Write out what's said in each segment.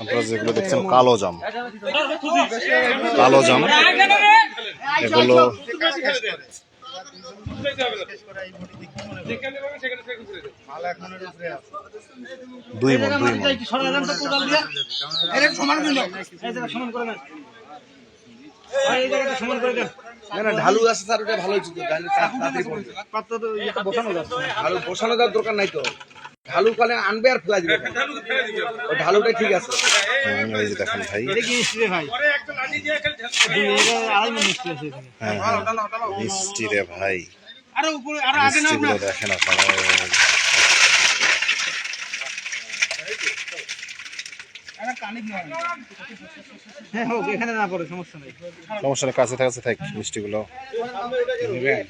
আপনার যেগুলো দেখছেন কালো জাম। কালো জাম। এগুলো দুই মন দুই মন না না ঢালু আছে স্যার ওটা ভালো হচ্ছে তো ঢালু ঢালু বসানো যাওয়ার দরকার নাই তো। ঢালু কালে আনবে আর ফেলা দিবে। ওই ঢালুটা ঠিক আছে। হুম, এই যে দেখেন ভাই। হ্যাঁ হ্যাঁ। মিষ্টি রে ভাই। মিষ্টিগুলো দেখেন আপনারা। হ্যাঁ হোক এখানে না পড়ে সমস্যা নেই। সমস্যা নেই কাছে কাছে থাক মিষ্টিগুলো নেবেন?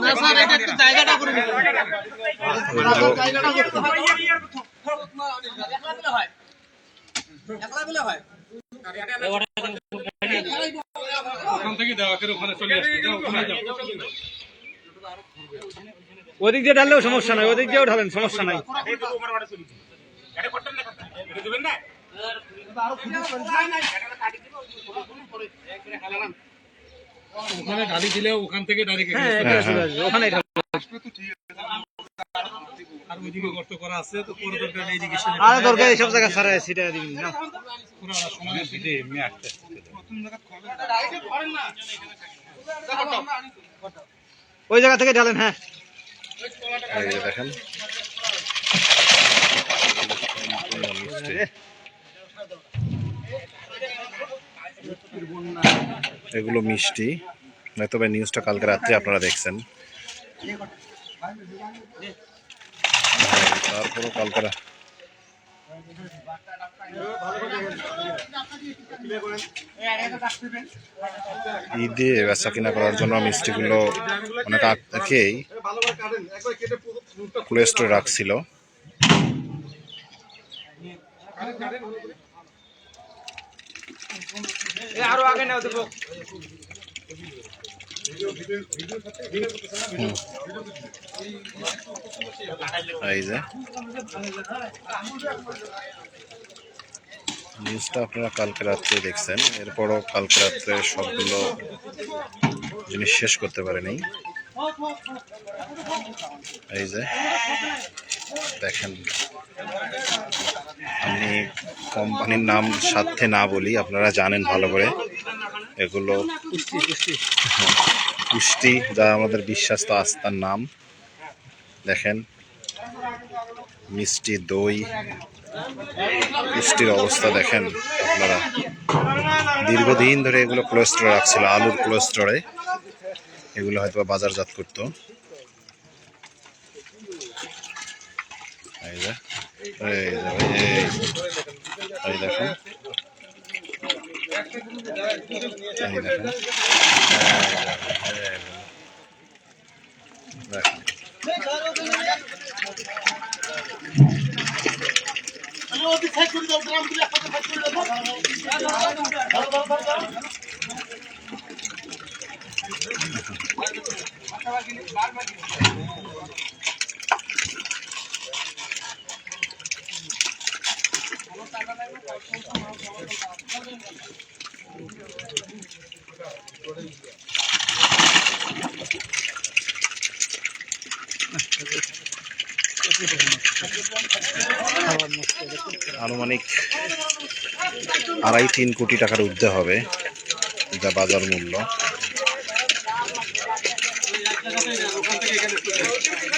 না স্যার এটা একটু জায়গাটা করে দিন এগুলো ওদিক দিয়ে ঢাললেও সমস্যা নাই ওদিক দিয়েও ঢালেন সমস্যা নাই। ওখানে গাড়ি দিলে ওখান থেকে ডাইরেক্ট হ্যাঁ এখানে চলে আসবে ওখানেই ঢালবেন আর ওইদিকে গর্ত করা আছে তো পুরো দরকার নেই এইদিকে এসে আরে দরকার এইসব সিটা না? ওই জায়গা থেকে ঢালেন হ্যাঁ। দেখেন। এগুলো মিষ্টি। নয়তো ভাই নিউজটা কালকে রাত্রে আপনারা দেখছেন। তারপরও কালকে ঈদে বেচা কিনা করার জন্য মিষ্টিগুলো অনেক আগ থেকেই রাখছিল। আরও আগে নাও দেবো এই যে। নিউজটা আপনারা কালকে রাত্রে দেখছেন। এরপরও কালকে রাত্রে সবগুলো জিনিস শেষ করতে পারেনি। এই যে, দেখেন। আমি কোম্পানির নাম সাথে না বলি, আপনারা জানেন ভালো করে। এগুলো পুষ্টি যা আমাদের বিশ্বাস্ত আস্থার নাম। দেখেন মিষ্টি দই পুষ্টির অবস্থা দেখেন আপনারা। দীর্ঘদিন ধরে এগুলো কোলেস্টোরে রাখছিল আলুর কোলেস্টোরে এগুলো হয়তো বাজারজাত করতো। এই দেখুন। এই দেখুন আনুমানিক আড়াই তিন কোটি টাকার ঊর্ধ্বে হবে যা বাজার মূল্য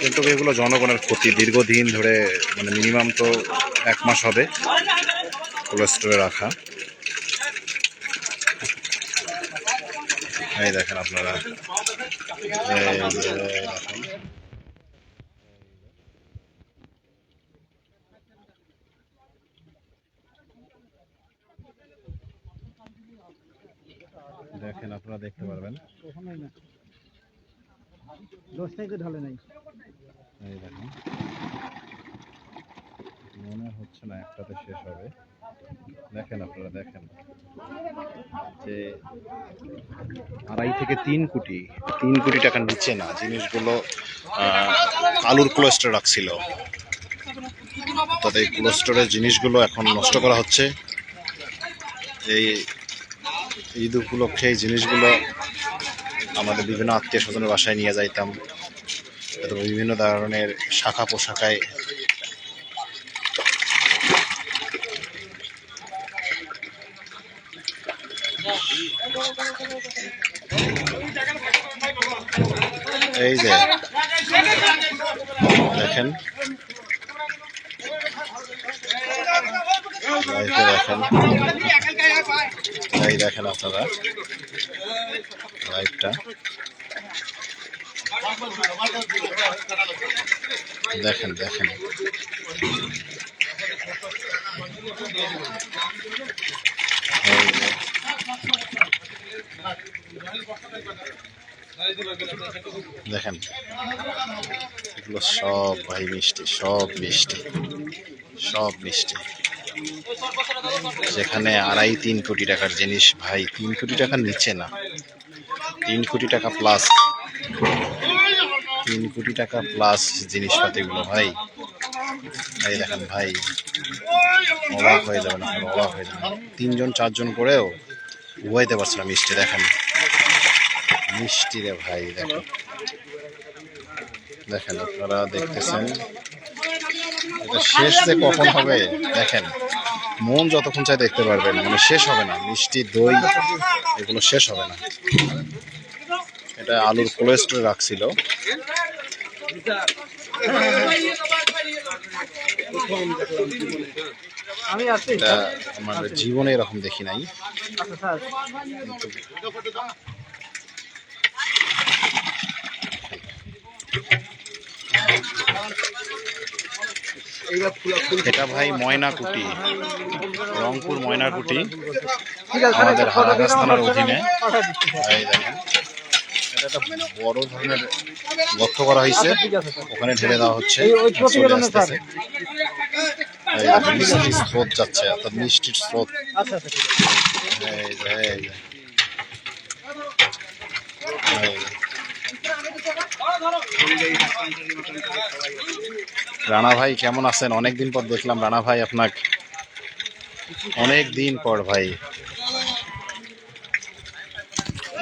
কিন্তু এগুলো জনগণের ক্ষতি দীর্ঘদিন ধরে মানে মিনিমাম তো এক মাস হবে কোল্ড স্টোরে রাখা এই দেখেন আপনারা দেখেন, আপনারা দেখতে পারবেন। মনে হচ্ছে না একটাতে শেষ হবে। দেখেন আপনারা, দেখেন। যে আড়াই থেকে তিন কোটি তিন কোটি টাকার নিচে না, জিনিসগুলো আলুর কোলেস্টোর রাখছিল। তাতে কোলেস্টোরের জিনিসগুলো এখন নষ্ট করা হচ্ছে। এই ঈদ উপলক্ষে এই জিনিসগুলো আমাদের বিভিন্ন আত্মীয় স্বজনের বাসায় নিয়ে যাইতাম। অথবা বিভিন্ন ধরনের শাখা পোশাকায় এই যে, দেখেন। দেখেন। এই দেখেন আপনারা। লাইভটা দেখেন দেখেন। দেখেন, এগুলো সব ভাই মিষ্টি, সব মিষ্টি সব মিষ্টি। যেখানে আড়াই, তিন কোটি টাকার জিনিস। ভাই, তিন কোটি টাকার নিচে না। তিন কোটি টাকা প্লাস তিন কোটি টাকা প্লাস জিনিসপাতিগুলো, ভাই। ভাই, দেখেন, ভাই। অবাক হয়ে যাবেন আপনারা, অবাক হয়ে যাবেন। তিনজন, চারজন করেও উবাইতে পারছে না মিষ্টি, দেখেন। মিষ্টি রে ভাই দেখেন দেখেন, আপনারা দেখতেছেন। এটা শেষ যে কখন হবে, দেখেন। মন যতক্ষণ চাই দেখতে পারবেন মানে শেষ হবে না। মিষ্টি দই এগুলো শেষ হবে না। এটা আলুর কোলেস্ট্রল রাখছিল। এটা আমার জীবনে এরকম দেখি নাই। আচ্ছা স্যার এইবার ফুলা ফুল এটা ভাই ময়নাকুটি রংপুর ময়নাকুটি আমাদের হারাগাছ থানার অধীনে। এটা বড় ধরনের গর্ত করা হয়েছে স্যার। ওখানে ঢেলে দেওয়া হচ্ছে চলে আসতেছে। মিষ্টির স্রোত যাচ্ছে অর্থাৎ মিষ্টির স্রোত। আচ্ছা আচ্ছা এই। রানা ভাই, কেমন আছেন? অনেকদিন পর দেখলাম রানা ভাই আপনাকে অনেক দিন পর ভাই।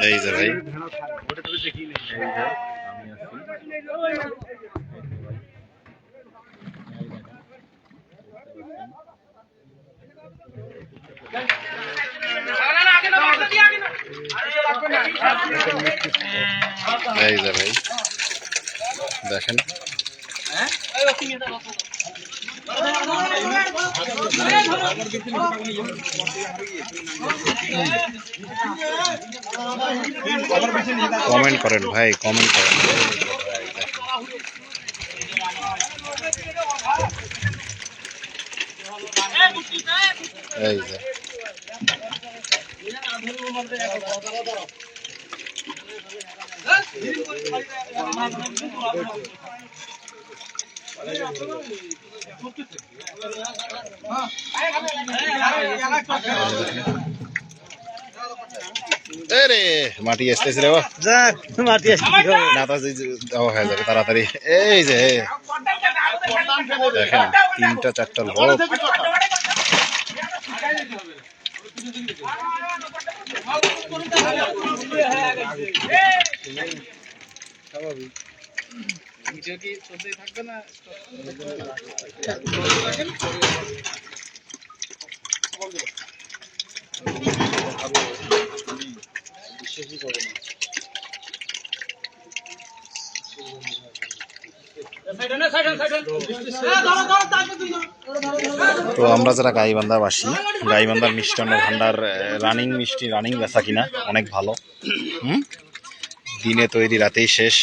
এই যে ভাই। এই যে ভাই। দেখেন। কমেন্ট করেন ভাই কমেন্ট করেন। এই যে। রে, মাটি আসতেছে রে যাক মাটি আসছি কি হবে? না তো যে- যে দেওয়া হয়ে যাবে তাড়াতাড়ি। এই যে দেখেন, তিনটা, চারটা লোক। তো আমরা যারা গাইবান্ধাবাসী, গাইবান্ধার মিষ্টান্ন ভান্ডার রানিং মিষ্টি, রানিং বেচা কিনা, অনেক ভালো। হুম? দিনে তৈরি রাতেই শেষ।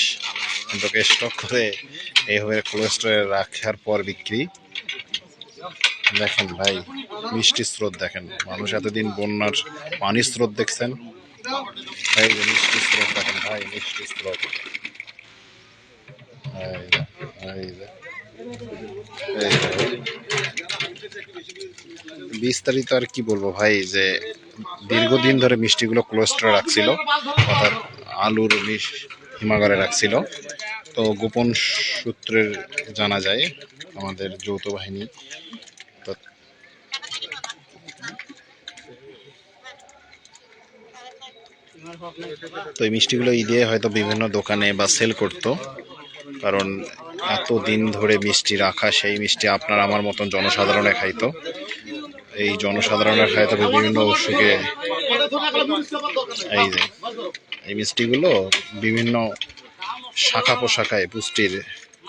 কিন্তু স্টক করে এইভাবে কোলেস্টোরে রাখার পর বিক্রি। দেখেন ভাই, মিষ্টি স্রোত দেখেন। মানুষ এতদিন বন্যার পানির স্রোত দেখছেন। যে মিষ্টি স্রোত দেখেন ভাই, মিষ্টি স্রোত। বিস্তারিত আর কি বলব ভাই, যে দীর্ঘদিন ধরে মিষ্টিগুলো ক্লোস্ট্রে রাখছিল, অর্থাৎ আলুর মিশ হিমাগারে রাখছিল। তো গোপন সূত্রের জানা যায়, আমাদের যৌথ বাহিনী তো এই মিষ্টিগুলো ঈদে হয়তো বিভিন্ন দোকানে বা সেল করতো। কারণ এত দিন ধরে মিষ্টি রাখা, সেই মিষ্টি আপনার আমার মতন জনসাধারণে খাইতো। এই জনসাধারণের খাইতো বিভিন্ন অসুখে এই যে এই মিষ্টিগুলো বিভিন্ন শাখা পোশাখায় পুষ্টির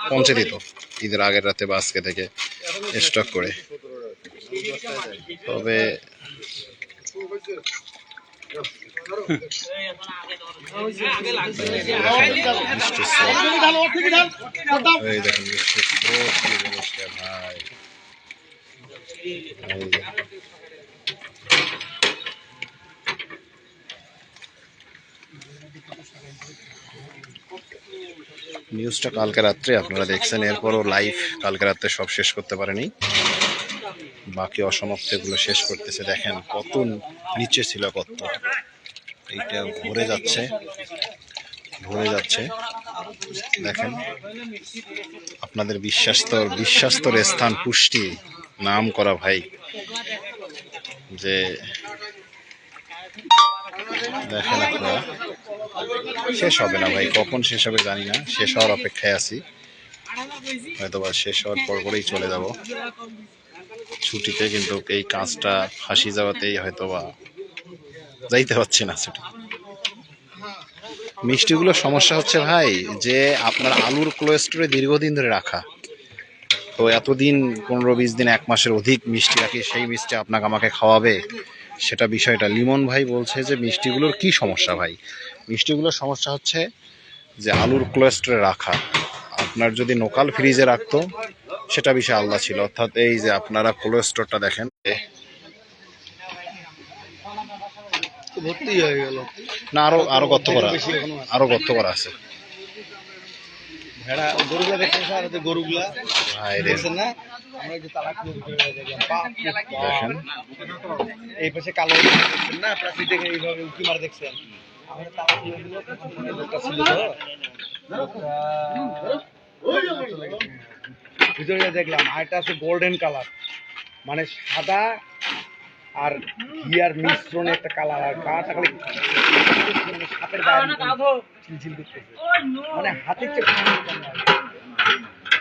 পৌঁছে দিত ঈদের আগের রাতে বা আজকে থেকে স্টক করে। তবে ভাই। নিউজটা কালকে রাত্রে, আপনারা দেখছেন। এরপরও লাইভ কালকে রাত্রে সব শেষ করতে পারেনি। বাকি অসমাপ্ত এগুলো শেষ করতেছে, দেখেন কত নিচে ছিল কত। এইটা ভরে যাচ্ছে ভরে যাচ্ছে। দেখেন, আপনাদের বিশ্বাস্তর বিশ্বাস্তর স্থান, পুষ্টি, নাম করা ভাই। যে দেখেন আপনারা শেষ হবে না ভাই, কখন শেষ হবে জানি না। শেষ হওয়ার অপেক্ষায় আছি। হয়তো বা শেষ হওয়ার পর পরেই চলে যাব। ছুটিতে কিন্তু এই কাজটা ফাঁসি যাওয়াতেই হয়তো বা যাইতে পারছি না ছুটি। মিষ্টিগুলোর সমস্যা হচ্ছে ভাই, যে আপনার আলুর কোলেস্টোরে দীর্ঘদিন ধরে রাখা। তো এতদিন পনেরো বিশ দিন এক মাসের অধিক মিষ্টি রাখি, সেই মিষ্টি আপনাকে আমাকে খাওয়াবে। সেটা বিষয়টা। লিমন ভাই বলছে যে মিষ্টিগুলোর কি সমস্যা ভাই? মিষ্টিগুলোর সমস্যা হচ্ছে যে আলুর কোলেস্টোরে রাখা। আপনার যদি লোকাল ফ্রিজে রাখতো সেটা বিষয় আলাদা ছিল। অর্থাৎ এই যে আপনারা কোলেস্টোরটা দেখেন হয়ে না আরও আরও গর্ত করা আরও গর্ত করা আছে। ভেড়া গরুগুলা দেখছেন স্যার? গরুগুলা। দেখছেন না আমরা এই যে তালাক পাশে কালো দেখছেন না? দেখে এইভাবে উঁকি মারে দেখছেন। আমরা তালাক লোকটা ছিল। ভিতরে দেখলাম আর এটা আছে গোল্ডেন কালার মানে সাদা আর ঘিয়ার মিশ্রণে একটা কালার আর কালারটা খালি সাপের মতন ঝিলঝিল করতেছে। মানে হাতের চেয়ে।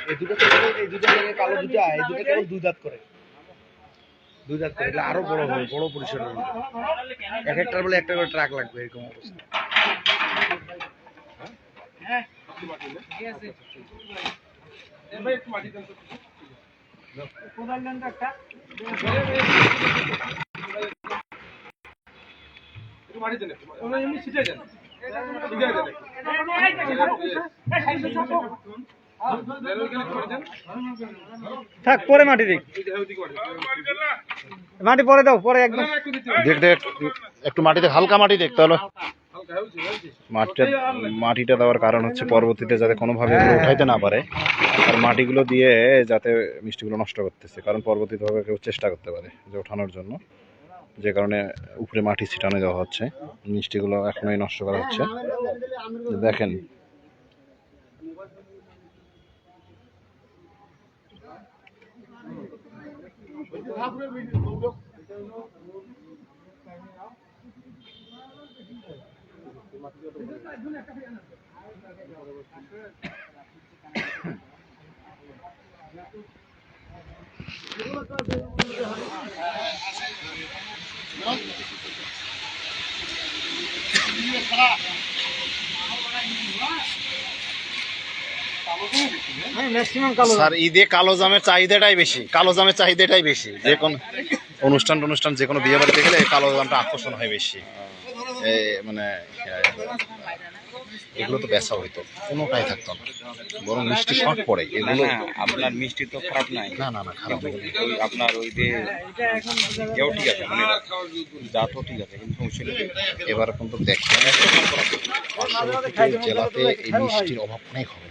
এই দুটো এই দুটো কালো দুটো এই দুটো কেবল দুই দাঁত করে। দুই দাঁত করে আরও বড় হবে বড় পরিসর হবে এক একটার বলে একটা করে ট্রাক লাগবে এরকম অবস্থা। থাক, পরে মাটি দিক। মাটি পরে দাও, পরে একদম। দেখ দেখ, একটু মাটিতে, হালকা মাটি দেখ তাহলে। মাটিটা মাটিটা দেওয়ার কারণ হচ্ছে পরবর্তীতে যাতে কোনোভাবে উঠাইতে না পারে। আর মাটিগুলো দিয়ে যাতে মিষ্টিগুলো নষ্ট করতেছে, কারণ পরবর্তীতে কেউ চেষ্টা করতে পারে যে ওঠানোর জন্য। যে কারণে উপরে মাটি ছিটানো দেওয়া হচ্ছে। মিষ্টিগুলো এখনই নষ্ট করা হচ্ছে। দেখেন। স্যার ঈদে কালো জামের চাহিদাটাই বেশি কালো জামের চাহিদাটাই বেশি। যে কোন অনুষ্ঠান অনুষ্ঠান যে কোনো বিয়ে বাড়িতে গেলে কালো জামটা আকর্ষণ হয় বেশি। এই মানে এগুলো তো বেচা হইতো কোনোটাই থাকতো না। বরং মিষ্টি শর্ট পড়ে এগুলো আপনার মিষ্টি তো খারাপ নাই। না না না খারাপ আপনার ওই যে এও ঠিক আছে মানে জাতও ঠিক আছে কিন্তু। এবার কিন্তু দেখেন পার্শ্ববর্তী জেলাতে এই মিষ্টির অভাব অনেক হবে।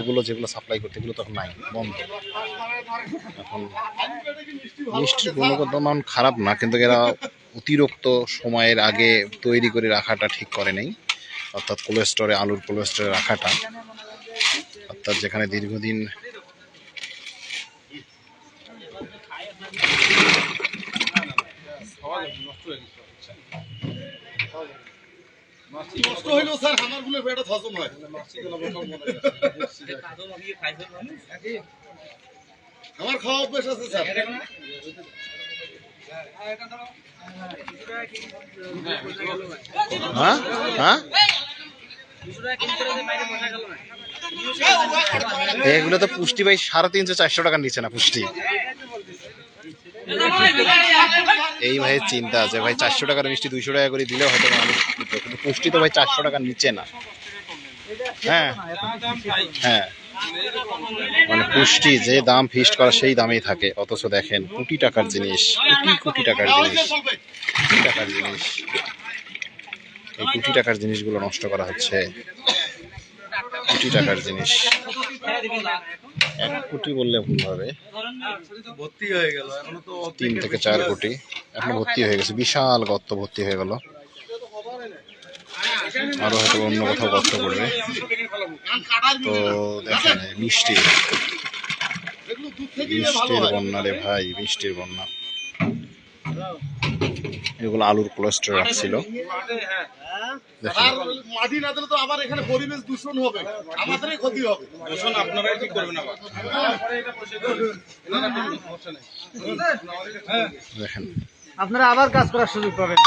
এগুলো যেগুলো সাপ্লাই করতে, এগুলো তখন নাই, বন্ধ। এখন মিষ্টির গুণগত মান খারাপ না, কিন্তু এরা অতিরিক্ত সময়ের আগে তৈরি করে রাখাটা ঠিক করে নেই। অর্থাৎ কোলেস্টোরে আলুর কোলেস্টোরে রাখাটা। অর্থাৎ যেখানে দীর্ঘদিন আমার খাওয়া অভ্যেস আছে, স্যার। হ্যাঁ? হ্যাঁ? এগুলো তো পুষ্টি ভাই, সাড়ে তিনশো, চারশো টাকার নিচে না পুষ্টি। এই ভাই চিন্তা আছে। ভাই, চারশো টাকার মিষ্টি দুইশো টাকা করে দিলেও হয়তো মানুষ পুষ্টি তো ভাই চারশো টাকার নিচে না। হ্যাঁ। হ্যাঁ। মানে পুষ্টি যে দাম ফিক্সড করা সেই দামেই থাকে। অথচ দেখেন কোটি টাকার জিনিস কোটি কোটি টাকার জিনিস কোটি টাকার জিনিস। এই কোটি টাকার জিনিসগুলো নষ্ট করা হচ্ছে। কোটি টাকার জিনিস। এক কোটি বললে ভুল হবে। তিন থেকে চার কোটি। এখন ভর্তি হয়ে গেছে। বিশাল গর্ত ভর্তি হয়ে গেল। আরও হয়তো অন্য কোথাও গর্ত করবে। তো দেখেন মিষ্টি। মিষ্টির বন্যা রে ভাই মিষ্টির বন্যা। এগুলো আলুর কোলেস্ট্রল রাখছিল আর মাটি না দিলে তো আবার এখানে পরিবেশ দূষণ হবে আমাদেরই ক্ষতি হবে করবেন আবার। দেখেন। আপনারা আবার কাজ করার সুযোগ পাবেন।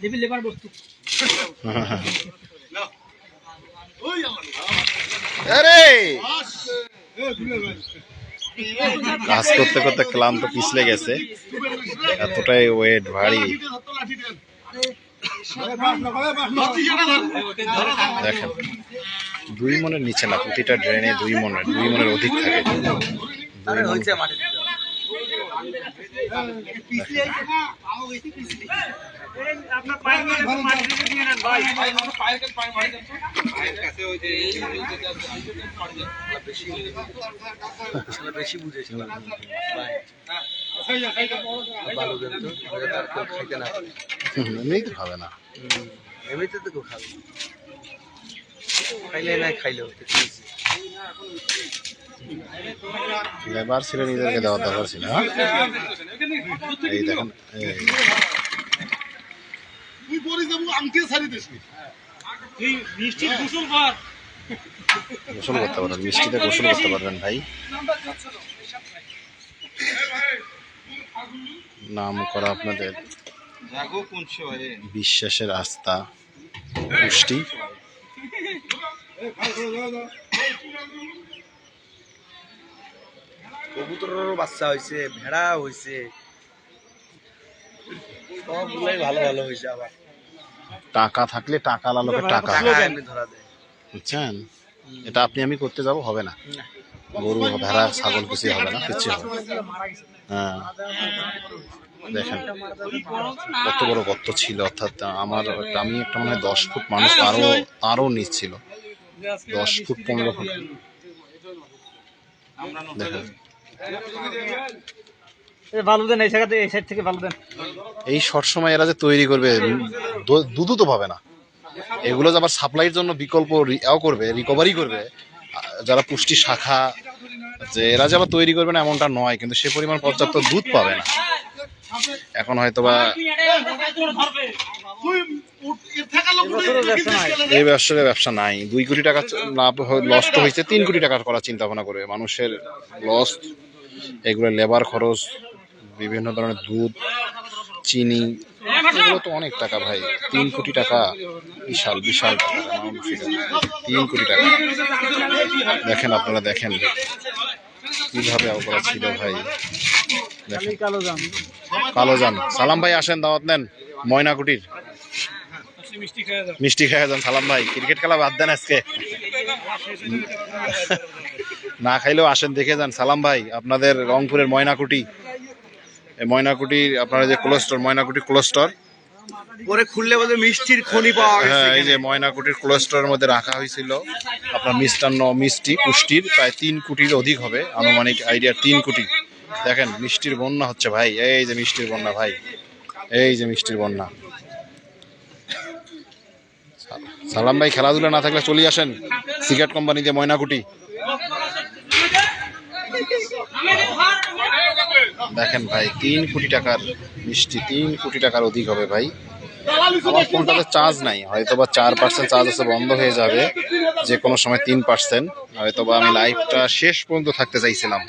আমার কাজ করতে করতে ক্লান্ত পিছলে গেছে। এতটাই ওয়েট ভারী। দেখেন দুই মনের নিচে না প্রতিটা ড্রেনে দুই মনের দুই মনের অধিক থাকে। দুই মন বেশি কেউ খাইতে না এমনিতে তো খাবে খাইলে না খাইলেও? লেবার ছিল নিজেদেরকে দেওয়ার দরকার ছিল হ্যাঁ? এই তুই বলিস যাব আমকে ছাড়ি দিস। নি। মিষ্টির গোসল কর। গোসল করতে পারবেন মিষ্টিতে গোসল করতে পারবেন ভাই। নাম করা আপনাদের বিশ্বাসের আস্থা পুষ্টি। কবুতরেরও বাচ্চা হয়েছে ভেড়া হয়েছে সবগুলাই ভালো ভালো হয়েছে আবার। টাকা থাকলে টাকা লালোকে টাকা। বুঝছেন? এটা আপনি আমি করতে যাব হবে না। গরু ভেড়া ছাগল কিছুই হবে না কিচ্ছু হবে হ্যাঁ। দেখেন কত বড় গর্ত ছিল অর্থাৎ আমার একটা- আমি একটা মনে হয় দশ ফুট মানুষ তারও তারও নিচ ছিল। দশ ফুট পনেরো ফুট। দেখেন। এই জায়গাতে শর্ট সময় এরা যে তৈরি করবে দুধও তো পাবে না। এগুলো যে আবার সাপ্লাইয়ের জন্য বিকল্প করবে রিকভারি করবে যারা পুষ্টি শাখা, যে এরা যে আবার তৈরি করবে না, এমনটা নয়, কিন্তু সে পরিমাণ পর্যাপ্ত দুধ পাবে না। এখন হয়তো বা। এই ব্যবসার ব্যবসা নাই। দুই কোটি টাকা লাভ লস তো হয়েছে, তিন কোটি টাকার করার চিন্তা ভাবনা করবে। মানুষের লস এগুলো লেবার খরচ বিভিন্ন ধরনের দুধ, চিনি, এগুলো তো অনেক টাকা ভাই। তিন কোটি টাকা, বিশাল বিশাল। তিন কোটি টাকা। দেখেন আপনারা, দেখেন। কীভাবে অপরাধ ছিল ভাই। কালো যান সালাম ভাই, আসেন, দাওয়াত নেন। ময়নাকুটির মিষ্টি খেয়ে যান, সালাম ভাই। ক্রিকেট খেলা বাদ দেন আজকে। না খাইলেও আসেন, দেখে যান। সালাম ভাই, আপনাদের রংপুরের ময়নাকুটি ময়নাকুটি আপনারা যে ক্লোস্টর ময়নাকুটি ক্লোস্টর পরে খুললে বলে মিষ্টির খনি পাওয়া গেছে হ্যাঁ এই যে ময়নাকুটির ক্লোস্টরের মধ্যে রাখা হয়েছিল আপনার মিষ্টান্ন মিষ্টি পুষ্টির প্রায় তিন কোটির অধিক হবে আনুমানিক আইডিয়া তিন কোটি। দেখেন মিষ্টির বন্যা হচ্ছে ভাই এই যে মিষ্টির বন্যা ভাই এই যে মিষ্টির বন্যা। সালাম ভাই খেলাধুলা না থাকলে চলে আসেন সিগারেট কোম্পানি দিয়ে ময়নাকুটি দেখেন ভাই, তিন কোটি টাকার মিষ্টি, তিন কোটি টাকার অধিক হবে ভাই। আমার ফোনটাতে চার্জ নাই হয়তো বা চার পার্সেন্ট চার্জ আছে, বন্ধ হয়ে যাবে যে কোনো সময় তিন পার্সেন্ট হয়তো বা আমি লাইভটা শেষ পর্যন্ত থাকতে চাইছিলাম,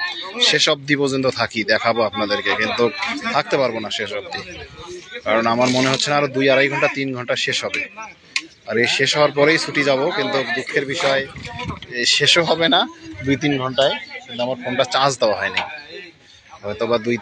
শেষ অবধি পর্যন্ত থাকি, দেখাবো আপনাদেরকে, কিন্তু থাকতে পারব না শেষ অবধি। কারণ আমার মনে হচ্ছে না আরও দুই আড়াই ঘণ্টা, তিন ঘণ্টা শেষ হবে। আর এই শেষ হওয়ার পরেই ছুটি যাব, কিন্তু দুঃখের বিষয় শেষও হবে না, দুই তিন ঘন্টায়, কিন্তু আমার ফোনটা চার্জ দেওয়া হয়নি। হয়তো বা দুই